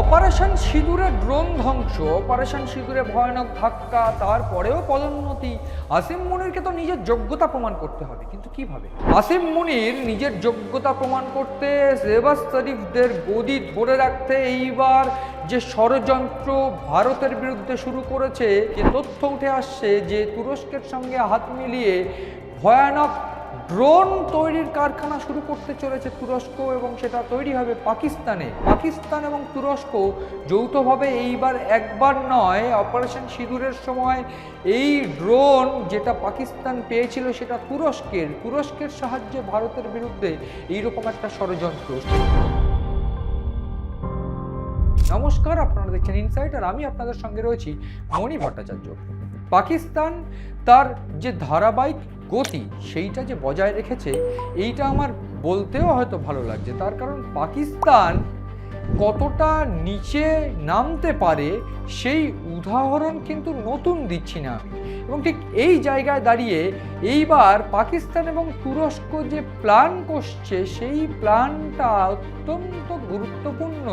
Operation সিঁদুরে drone ধ্বংস, operation সিঁদুরে ভয়ানক ধাক্কা, তারপরেও পদোন্নতি। আসিম মুনিরকে তো নিজের যোগ্যতা প্রমাণ করতে হবে, কিন্তু কীভাবে? আসিম মুনির নিজের যোগ্যতা প্রমাণ করতে শেবাজ শরীফদের গদি ধরে রাখতে এইবার যে ষড়যন্ত্র ভারতের বিরুদ্ধে শুরু করেছে যে তথ্য উঠে আসছে যে তুরস্কের সঙ্গে হাত মিলিয়ে ভয়ানক ড্রোন তৈরির কারখানা শুরু করতে চলেছে তুরস্ক এবং সেটা তৈরি হবে পাকিস্তানে। পাকিস্তান এবং তুরস্ক যৌথভাবে এইবার একবার নয়, অপারেশন সিঁদুরের সময় এই ড্রোন যেটা পাকিস্তান পেয়েছিল সেটা তুরস্কের। তুরস্কের সাহায্যে ভারতের বিরুদ্ধে এইরকম একটা ষড়যন্ত্র। নমস্কার, আপনারা দেখছেন ইনসাইট আর আমি আপনাদের সঙ্গে রয়েছি মণি ভট্টাচার্য। পাকিস্তান তার যে ধারাবাহিক গতি সেইটা যে বজায় রেখেছে, এইটা আমার বলতেও হয়তো ভালো লাগছে। তার কারণ পাকিস্তান কতটা নিচে নামতে পারে, সেই উদাহরণ কিন্তু নতুন দিচ্ছি না আমি। এবং ঠিক এই জায়গায় দাঁড়িয়ে এইবার পাকিস্তান এবং তুরস্ক যে প্ল্যান করছে, সেই প্ল্যানটা অত্যন্ত গুরুত্বপূর্ণ।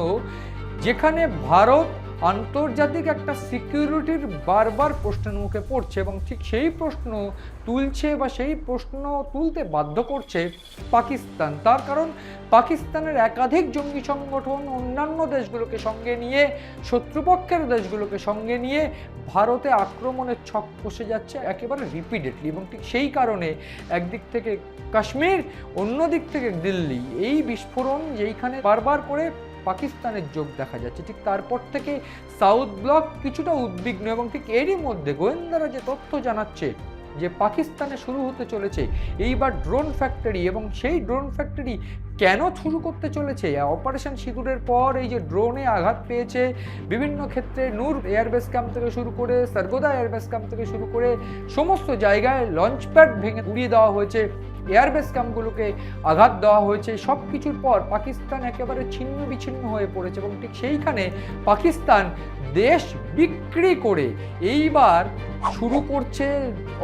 যেখানে ভারত আন্তর্জাতিক একটা সিকিউরিটির বারবার প্রশ্নের মুখে পড়ছে এবং ঠিক সেই প্রশ্ন তুলছে বা সেই প্রশ্ন তুলতে বাধ্য করছে পাকিস্তান। তার কারণ পাকিস্তানের একাধিক জঙ্গি সংগঠন অন্যান্য দেশগুলোকে সঙ্গে নিয়ে, শত্রুপক্ষের দেশগুলোকে সঙ্গে নিয়ে ভারতে আক্রমণের ছক কষে যাচ্ছে একেবারে রিপিডেটলি এবং ঠিক সেই কারণে একদিক থেকে কাশ্মীর অন্য দিক থেকে দিল্লি। এই বিস্ফোরণ যেইখানে বারবার করে পাকিস্তানের যোগ দেখা যাচ্ছে। ঠিক তারপর থেকে সাউথ ব্লক কিছুটা উদ্বিগ্ন এবং ঠিক এরই মধ্যে গোয়েন্দারা যে তথ্য জানাচ্ছে যে পাকিস্তানে শুরু হতে চলেছে, এইবার ড্রোন ফ্যাক্টরি এবং সেই ড্রোন ফ্যাক্টরি কেন শুরু করতে চলেছে? অপারেশন সিঁদুরের পর এই যে ড্রোনে আঘাত পেয়েছে, বিভিন্ন ক্ষেত্রে নূর এয়ারবেস ক্যাম্প থেকে শুরু করে সর্গোদা এয়ারবেস ক্যাম্প থেকে শুরু করে, সমস্ত জায়গায় লঞ্চ প্যাড ভেঙে উড়িয়ে দেওয়া হয়েছে। এয়ারবেস ক্যাম্পগুলোকে আঘাত দেওয়া হয়েছে। সব কিছুর পর পাকিস্তান একেবারে ছিন্ন বিচ্ছিন্ন হয়ে পড়েছে এবং ঠিক সেইখানে পাকিস্তান দেশ বিক্রি করে এইবার শুরু করছে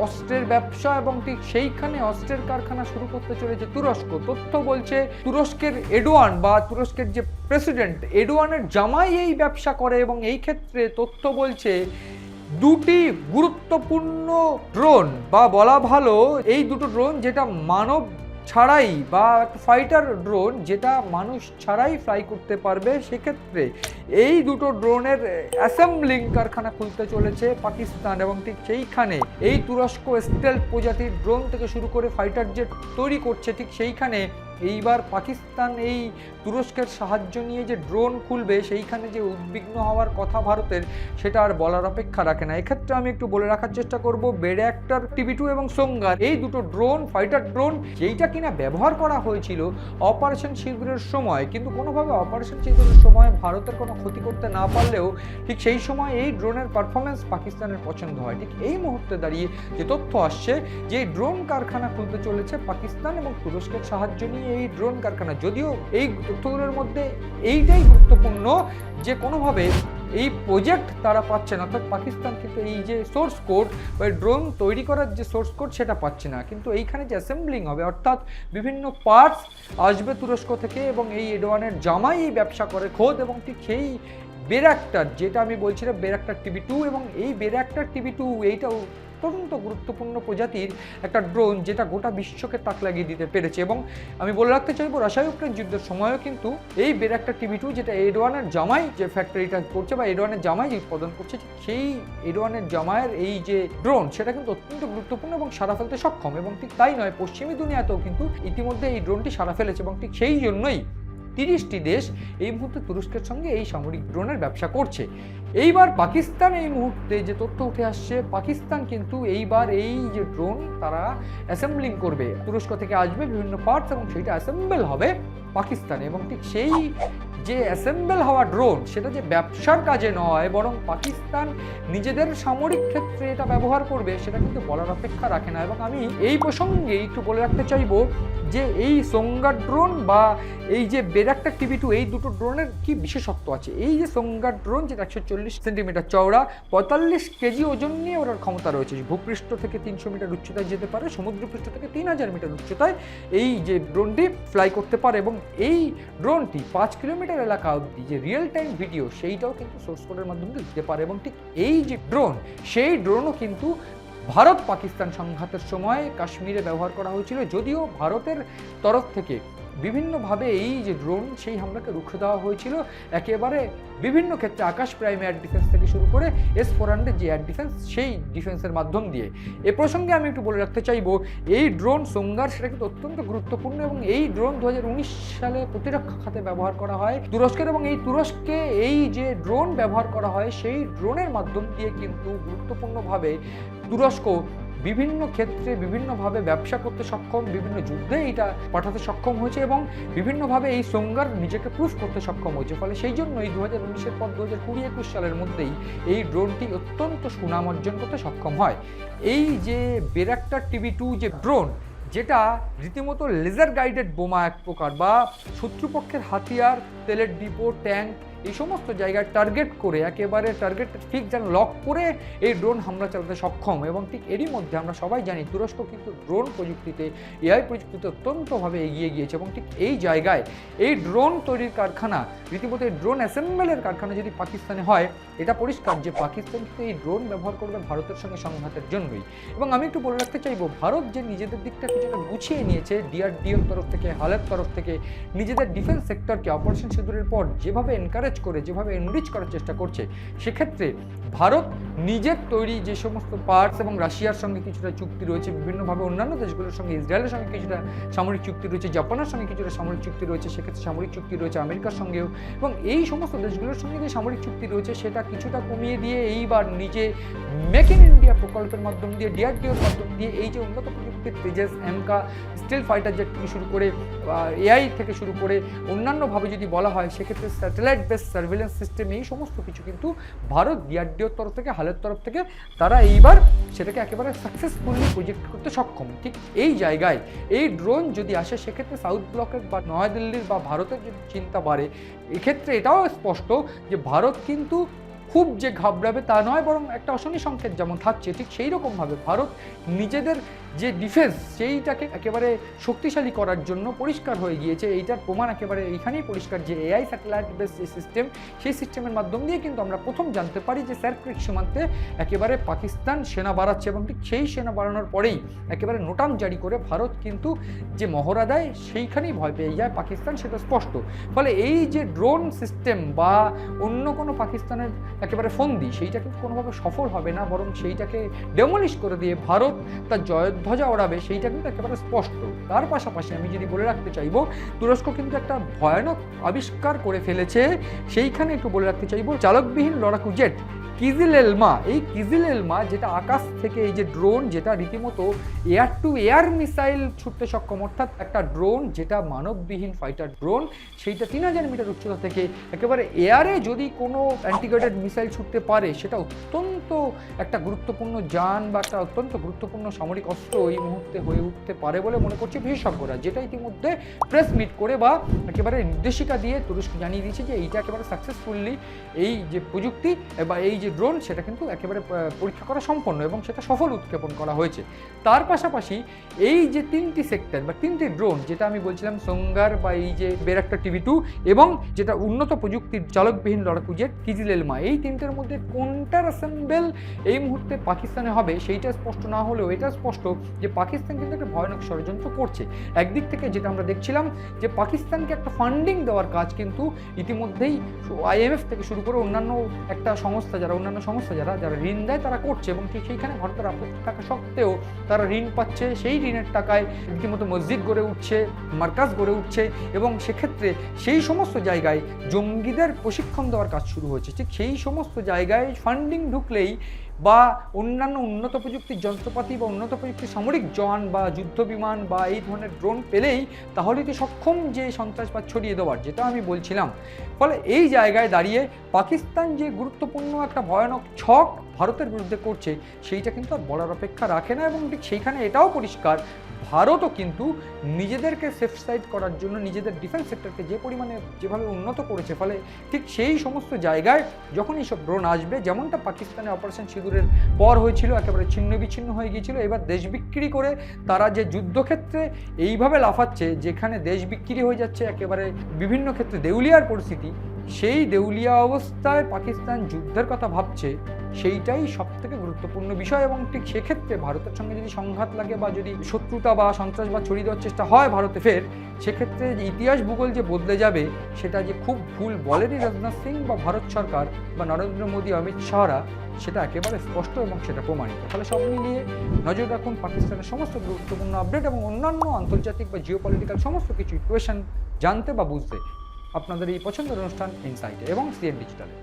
অস্ত্রের ব্যবসা এবং ঠিক সেইখানে অস্ত্রের কারখানা শুরু করতে চলেছে তুরস্ক। তথ্য বলছে তুরস্কের এডোয়ান বা তুরস্কের যে প্রেসিডেন্ট, এডোয়ানের জামাই এই ব্যবসা করে এবং এই ক্ষেত্রে তথ্য বলছে দুটি গুরুত্বপূর্ণ ড্রোন বা বলা ভালো এই দুটো ড্রোন যেটা মানব ছাড়াই বা ফাইটার ড্রোন যেটা মানুষ ছাড়াই ফ্লাই করতে পারবে সেক্ষেত্রে এই দুটো ড্রোনের অ্যাসেম্বলিং কারখানা খুলতে চলেছে পাকিস্তান এবং ঠিক সেইখানে এই তুরস্ক স্টেল প্রজাতির ড্রোন থেকে শুরু করে ফাইটার জেট তৈরি করছে, ঠিক সেইখানে এইবার পাকিস্তান এই তুরস্কের সাহায্য নিয়ে যে ড্রোন খুলবে, সেইখানে যে উদ্বিগ্ন হওয়ার কথা ভারতের, সেটা আর বলার অপেক্ষা রাখে না। এক্ষেত্রে আমি একটু বলে রাখার চেষ্টা করব, বেড়ে একটার টিভি টু এবং সোঙ্গার এই দুটো ড্রোন, ফাইটার ড্রোন, যেইটা কিনা ব্যবহার করা হয়েছিল অপারেশন সিঁদুরের সময়, কিন্তু কোনোভাবে অপারেশন সিঁদুরের সময় ভারতের কোনো ক্ষতি করতে না পারলেও, ঠিক সেই সময় এই ড্রোনের পারফরমেন্স পাকিস্তানের পছন্দ হয়। ঠিক এই মুহূর্তে দাঁড়িয়ে যে তথ্য আসছে যে, ড্রোন কারখানা খুলতে চলেছে পাকিস্তান এবং তুরস্কের সাহায্য নিয়ে এই ড্রোন কারখানা, যদিও এই তথ্যগুলোর মধ্যে এইটাই গুরুত্বপূর্ণ যে কোনোভাবে এই প্রজেক্ট তারা পাচ্ছে না। অর্থাৎ পাকিস্তান কিন্তু এই যে সোর্স কোড বা ড্রোন তৈরি করার যে সোর্স কোড সেটা পাচ্ছে না। কিন্তু এইখানে যে অ্যাসেম্বলিং হবে, অর্থাৎ বিভিন্ন পার্টস আসবে তুরস্ক থেকে এবং এই এডওয়ানের জামাই এই ব্যবসা করে খোদ এবং ঠিক সেই বেরাক্টার যেটা আমি বলছিলাম বেরাক্টার টিভি টু এবং এই বেরাক্টার টিভি টু, এইটাও অত্যন্ত গুরুত্বপূর্ণ প্রজাতির একটা ড্রোন যেটা গোটা বিশ্বকে তাক লাগিয়ে দিতে পেরেছে। এবং আমি বলে রাখতে চাইব রাশিয়া ইউক্রেন যুদ্ধের সময়ও কিন্তু এই বেরাক্টা টিভি টু যেটা এডওয়ানের জামাই যে ফ্যাক্টরিটা করছে বা এডওয়ানের জামাই যে উৎপাদন করছে সেই এডওয়ানের জামাইয়ের এই যে ড্রোন, সেটা কিন্তু অত্যন্ত গুরুত্বপূর্ণ এবং সারা ফেলতে সক্ষম। এবং ঠিক তাই নয়, পশ্চিমী দুনিয়াতেও কিন্তু ইতিমধ্যে এই ড্রোনটি সারা ফেলেছে এবং ঠিক সেই জন্যই তিরিশটি দেশ এই মুহূর্তে তুরস্কের সঙ্গে এই সামরিক ড্রোনের ব্যবসা করছে। এইবার পাকিস্তান এই মুহূর্তে যে তথ্য উঠে আসছে, পাকিস্তান কিন্তু এইবার এই যে ড্রোন তারা অ্যাসেম্বলিং করবে। তুরস্ক থেকে আসবে বিভিন্ন পার্টস এবং সেইটা অ্যাসেম্বল হবে পাকিস্তানে এবং ঠিক সেই যে অ্যাসেম্বল হওয়া ড্রোন, সেটা যে ব্যবসার কাজে নয়, বরং পাকিস্তান নিজেদের সামরিক ক্ষেত্রে এটা ব্যবহার করবে, সেটা কিন্তু বলার অপেক্ষা রাখে না। এবং আমি এই প্রসঙ্গে একটু বলে রাখতে চাইব যে এই সোঙ্গার ড্রোন বা এই যে বেরাক্টা টিভি টু, এই দুটো ড্রোনের কি বিশেষত্ব আছে? এই যে সোঙ্গার ড্রোন, যেটা একশো চল্লিশ সেন্টিমিটার চওড়া, পঁয়তাল্লিশ কেজি ওজন নিয়ে ওর ক্ষমতা রয়েছে। ভূপৃষ্ঠ থেকে তিনশো মিটার উচ্চতায় যেতে পারে, সমুদ্রপৃষ্ঠ থেকে তিন হাজার মিটার উচ্চতায়। এই যে ড্রোনটি ফ্লাই করতে পারে এবং এই ড্রোনটি পাঁচ কিলোমিটার কিলোমিটার এলাকা অব্দি যে রিয়েল টাইম ভিডিও সেইটাও কিন্তু সোর্স কোডের মাধ্যমে দিতে পারে এবং ঠিক এই যে ড্রোন সেই ড্রোনও কিন্তু ভারত পাকিস্তান সংঘাতের সময় কাশ্মীরে ব্যবহার করা হয়েছিল, যদিও ভারতের তরফ থেকে বিভিন্নভাবে এই যে ড্রোন সেই হামলাকে রুখে দেওয়া হয়েছিল। একেবারে বিভিন্ন ক্ষেত্রে আকাশ প্রাইম এয়ার ডিফেন্স থেকে শুরু করে এস ফোর হান্ড্রেড যে এয়ার ডিফেন্স সেই ডিফেন্সের মাধ্যম দিয়ে। এ প্রসঙ্গে আমি একটু বলে রাখতে চাইব, এই ড্রোন সোঙ্গার সেটা কিন্তু অত্যন্ত গুরুত্বপূর্ণ এবং এই ড্রোন দু হাজার উনিশ সালে প্রতিরক্ষা খাতে ব্যবহার করা হয়। তুরস্কের এবং এই তুরস্কে এই যে ড্রোন ব্যবহার করা হয়, সেই ড্রোনের মাধ্যম দিয়ে কিন্তু গুরুত্বপূর্ণভাবে তুরস্ক বিভিন্ন ক্ষেত্রে বিভিন্নভাবে ব্যবসা করতে সক্ষম, বিভিন্ন যুদ্ধে এটা পাঠাতে সক্ষম হয়েছে এবং বিভিন্নভাবে এই সোঙ্গার নিজেকে প্রুফ করতে সক্ষম হয়েছে। ফলে সেই জন্য এই দু হাজার উনিশের পর দু হাজার কুড়ি একুশ সালের মধ্যেই এই ড্রোনটি অত্যন্ত সুনাম অর্জন করতে সক্ষম হয়। এই যে বেরাক্টার টিভি টু যে ড্রোন, যেটা রীতিমতো লেজার গাইডেড বোমা এক প্রকার বা শত্রুপক্ষের হাতিয়ার, তেলের ডিপো, ট্যাঙ্ক এই সমস্ত জায়গায় টার্গেট করে, একেবারে টার্গেট ঠিক যেন লক করে এই ড্রোন হামলা চালাতে সক্ষম। এবং ঠিক এরই মধ্যে আমরা সবাই জানি তুরস্ক কিন্তু ড্রোন প্রযুক্তিতে এআই প্রযুক্তিতে অত্যন্তভাবে এগিয়ে গিয়েছে এবং ঠিক এই জায়গায় এই ড্রোন তৈরির কারখানা, রীতিমতো এই ড্রোন অ্যাসেম্বলের কারখানা যদি পাকিস্তানে হয়, এটা পরিষ্কার যে পাকিস্তান কিন্তু এই ড্রোন ব্যবহার করবে ভারতের সঙ্গে সংঘাতের জন্যই। এবং আমি একটু বলে রাখতে চাইব, ভারত যে নিজেদের দিকটা কিছুটা গুছিয়ে নিয়েছে ডিআরডিওর তরফ থেকে, হালের তরফ থেকে, নিজেদের ডিফেন্স সেক্টরকে অপারেশন সিঁদুরের পর যেভাবে এনকারেজ করে যেভাবে এনরিচ করার চেষ্টা করছে, সেক্ষেত্রে ভারত নিজের তৈরি যে সমস্ত পার্টস এবং রাশিয়ার সঙ্গে কিছুটা চুক্তি রয়েছে, বিভিন্নভাবে অন্যান্য দেশগুলোর সঙ্গে, ইসরায়েলের সঙ্গে কিছুটা সামরিক চুক্তি রয়েছে, জাপানের সঙ্গে কিছুটা সামরিক চুক্তি রয়েছে, সেক্ষেত্রে সামরিক চুক্তি রয়েছে আমেরিকার সঙ্গেও এবং এই সমস্ত দেশগুলোর সঙ্গে যে সামরিক চুক্তি রয়েছে, সেটা কিছুটা কমিয়ে দিয়ে এইবার নিজে মেক ইন ইন্ডিয়া প্রকল্পের মাধ্যম দিয়ে ডিআরডিওর মাধ্যম দিয়ে এই যে উন্নত প্রযুক্তির Tejas AMCA stealth fighter jet থেকে শুরু করে এআই থেকে শুরু করে অন্যান্যভাবে যদি বলা হয়, সেক্ষেত্রে স্যাটেলাইট বেস সার্ভেলেন্স সিস্টেম এই সমস্ত কিছু কিন্তু ভারত ডিআরডিওর তরফ থেকে, হালের তরফ থেকে তারা এইবার সেটাকে একেবারে সাকসেসফুলি প্রজেক্ট করতে সক্ষম। ঠিক এই জায়গায় এই ড্রোন যদি আসে, সেক্ষেত্রে সাউথ ব্লকের বা নয়াদিল্লির বা ভারতের যদি চিন্তা বাড়ে, এক্ষেত্রে এটাও স্পষ্ট যে ভারত কিন্তু খুব যে ঘাবড়াবে তা নয়, বরং একটা অশনি সংকেত যেমন থাকছে, ঠিক সেই রকমভাবে ভারত নিজেদের যে ডিফেন্স সেইটাকে একেবারে শক্তিশালী করার জন্য পরিষ্কার হয়ে গিয়েছে। এইটার প্রমাণ একেবারে এইখানেই পরিষ্কার যে এআই স্যাটেলাইট বেস যে সিস্টেম সেই সিস্টেমের মাধ্যম দিয়ে কিন্তু আমরা প্রথম জানতে পারি যে স্যারক্রিক সীমান্তে একেবারে পাকিস্তান সেনা বাড়াচ্ছে এবং ঠিক সেই সেনা বাড়ানোর পরেই একেবারে নোটাম জারি করে ভারত কিন্তু যে মহড়া দেয় সেইখানেই ভয় পেয়ে যায়। পাকিস্তান সেটা স্পষ্ট। ফলে এই যে ড্রোন সিস্টেম বা অন্য কোনো পাকিস্তানের একেবারে ফন্দি সেইটা কিন্তু কোনোভাবে সফল হবে না, বরং সেইটাকে ডেমলিশ করে দিয়ে ভারত তার জয়ধ্বজা ওড়াবে সেইটা কিন্তু একেবারে স্পষ্ট। তার পাশাপাশি আমি যদি বলে রাখতে চাইব, তুরস্ক কিন্তু একটা ভয়ানক আবিষ্কার করে ফেলেছে, সেইখানে একটু বলে রাখতে চাইব, চালকবিহীন লড়াকু জেট কিজিল এলমা, এই কিজিল এলমা যেটা আকাশ থেকে এই যে ড্রোন যেটা রীতিমতো এয়ার টু এয়ার মিসাইল ছুটতে সক্ষম, অর্থাৎ একটা ড্রোন যেটা মানববিহীন ফাইটার ড্রোন সেইটা তিন হাজার মিটার উচ্চতা থেকে একেবারে এয়ারে যদি কোনো অ্যান্টিগ্রেটেড মিসাইল ছুটতে পারে, সেটা অত্যন্ত একটা গুরুত্বপূর্ণ যান বা একটা অত্যন্ত গুরুত্বপূর্ণ সামরিক অস্ত্র এই মুহূর্তে হয়ে উঠতে পারে বলে মনে করছে বিশেষজ্ঞরা যেটা ইতিমধ্যে প্রেস মিট করে বা একেবারে নির্দেশিকা দিয়ে তুরস্ক জানিয়ে দিয়েছে যে এইটা একেবারে সাকসেসফুলি এই যে প্রযুক্তি বা এই যে ড্রোন সেটা কিন্তু একেবারে পরীক্ষা করা সম্পন্ন এবং সেটা সফল উৎক্ষেপণ করা হয়েছে। তার পাশাপাশি এই যে তিনটি সেক্টর বা তিনটি ড্রোন যেটা আমি বলছিলাম সোঙ্গার বা এই যে বেরাক্টা টিভি টু এবং যেটা উন্নত প্রযুক্তির চালকবিহীন লড়াকু জেট কিজিল এলমা এই তিনটের মধ্যে কোনটার অ্যাসেম্বল এই মুহূর্তে পাকিস্তানে হবে সেইটা স্পষ্ট না হলেও এটা স্পষ্ট যে পাকিস্তান কিন্তু একটা ভয়ানক ষড়যন্ত্র করছে। একদিক থেকে যেটা আমরা দেখছিলাম যে পাকিস্তানকে একটা ফান্ডিং দেওয়ার কাজ কিন্তু ইতিমধ্যেই আইএমএফ থেকে শুরু করে অন্যান্য একটা সংস্থা যারা অন্যান্য সংস্থা যারা যারা ঋণ দেয় তারা করছে এবং ঠিক সেইখানে ভারতের আপত্তি থাকা সত্ত্বেও তারা ঋণ পাচ্ছে, সেই ঋণের টাকায় রীতিমতো মসজিদ গড়ে উঠছে, মার্কাজ গড়ে উঠছে এবং সেক্ষেত্রে সেই সমস্ত জায়গায় জঙ্গিদের প্রশিক্ষণ দেওয়ার কাজ শুরু হয়েছে। ঠিক সেই সমস্ত জায়গায় ফান্ডিং ঢুকলেই বা অন্যান্য উন্নত প্রযুক্তির যন্ত্রপাতি বা উন্নত প্রযুক্তির সামরিক জন বা যুদ্ধ বিমান বা এই ধরনের ড্রোন পেলেই তাহলে তো সক্ষম যে সন্ত্রাসবাদ ছড়িয়ে দেওয়ার, যেটা আমি বলছিলাম। ফলে এই জায়গায় দাঁড়িয়ে পাকিস্তান যে গুরুত্বপূর্ণ একটা ভয়ানক ছক ভারতের বিরুদ্ধে করছে, সেইটা কিন্তু আর বলার অপেক্ষা রাখে না এবং ঠিক সেইখানে এটাও পরিষ্কার ভারতও কিন্তু নিজেদেরকে সেফ সাইড করার জন্য, নিজেদের ডিফেন্স সেক্টরকে যে পরিমাণে যেভাবে উন্নত করেছে, ফলে ঠিক সেই সমস্ত জায়গায় যখন এইসব ড্রোন আসবে, যেমনটা পাকিস্তানে অপারেশন সিঁদুরের পর হয়েছিল, একেবারে ছিন্ন বিচ্ছিন্ন হয়ে গিয়েছিল, এবার দেশ বিক্রি করে তারা যে যুদ্ধক্ষেত্রে এইভাবে লাফাচ্ছে, যেখানে দেশ বিক্রি হয়ে যাচ্ছে একেবারে বিভিন্ন ক্ষেত্রে, দেউলিয়ার পরিস্থিতি, সেই দেউলিয়া অবস্থায় পাকিস্তান যুদ্ধের কথা ভাবছে সেইটাই সব থেকে গুরুত্বপূর্ণ বিষয় এবং ঠিক সেক্ষেত্রে ভারতের সঙ্গে যদি সংঘাত লাগে বা যদি শত্রুতা বা সন্ত্রাসবাদ ছড়িয়ে দেওয়ার চেষ্টা হয় ভারতে ফের, সেক্ষেত্রে যে ইতিহাস ভূগোল যে বদলে যাবে, সেটা যে খুব ভুল বলেনি রাজনাথ সিং বা ভারত সরকার বা নরেন্দ্র মোদী অমিত শাহরা, সেটা একেবারে স্পষ্ট এবং সেটা প্রমাণিত। ফলে সব মিলিয়ে নজর রাখুন, পাকিস্তানের সমস্ত গুরুত্বপূর্ণ আপডেট এবং অন্যান্য আন্তর্জাতিক বা জিও সমস্ত কিছু ইকুয়েশন জানতে বা বুঝতে। আপনাদের এই পছন্দের অনুষ্ঠান ইনসাইটে এবং সিএন ডিজিটালে